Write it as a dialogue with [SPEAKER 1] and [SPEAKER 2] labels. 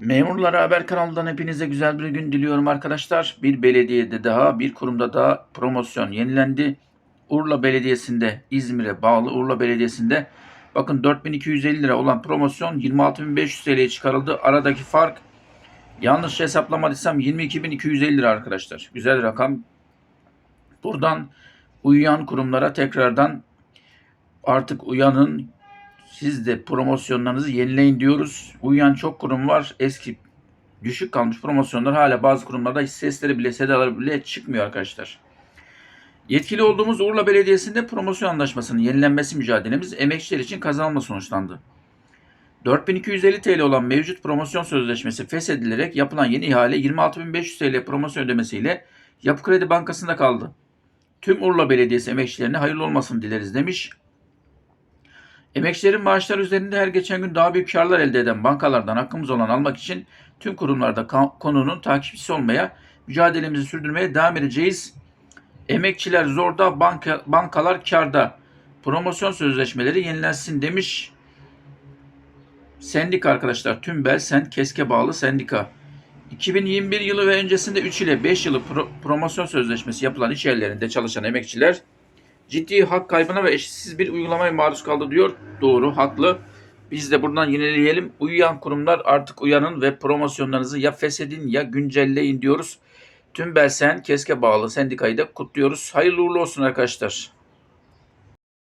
[SPEAKER 1] Memurlara Haber kanalından hepinize güzel bir gün diliyorum arkadaşlar. Bir belediyede daha, bir kurumda daha promosyon yenilendi. Urla Belediyesi'nde, İzmir'e bağlı Urla Belediyesi'nde bakın 4250 lira olan promosyon 26500 TL'ye çıkarıldı. Aradaki fark yanlış hesaplamadıysam 22250 lira arkadaşlar. Güzel rakam. Buradan uyuyan kurumlara tekrardan artık uyanın siz de promosyonlarınızı yenileyin diyoruz. Uyuyan çok kurum var. Eski düşük kalmış promosyonlar hala bazı kurumlarda sesleri bile sedaları bile çıkmıyor arkadaşlar. Yetkili olduğumuz Urla Belediyesi'nde promosyon anlaşmasının yenilenmesi mücadelemiz emekçiler için kazanılma sonuçlandı. 4250 TL olan mevcut promosyon sözleşmesi feshedilerek yapılan yeni ihale 26500 TL promosyon ödemesiyle Yapı Kredi Bankası'nda kaldı. Tüm Urla Belediyesi emekçilerine hayırlı olmasını dileriz demiş. Emekçilerin maaşları üzerinde her geçen gün daha büyük karlar elde eden bankalardan hakkımız olan almak için tüm kurumlarda konunun takipçisi olmaya, mücadelemizi sürdürmeye devam edeceğiz. Emekçiler zorda, banka, bankalar karda. Promosyon sözleşmeleri yenilensin demiş. Sendika arkadaşlar, Tümbel Sent Keske bağlı sendika. 2021 yılı ve öncesinde 3 ile 5 yılı pro- promosyon sözleşmesi yapılan iş yerlerinde çalışan emekçiler ciddi hak kaybına ve eşitsiz bir uygulamaya maruz kaldı diyor. Doğru, haklı. Biz de buradan yineleyelim. Uyuyan kurumlar artık uyanın ve promosyonlarınızı ya feshedin ya güncelleyin diyoruz. Tüm Belsen Keske bağlı sendikayı da kutluyoruz. Hayırlı uğurlu olsun arkadaşlar.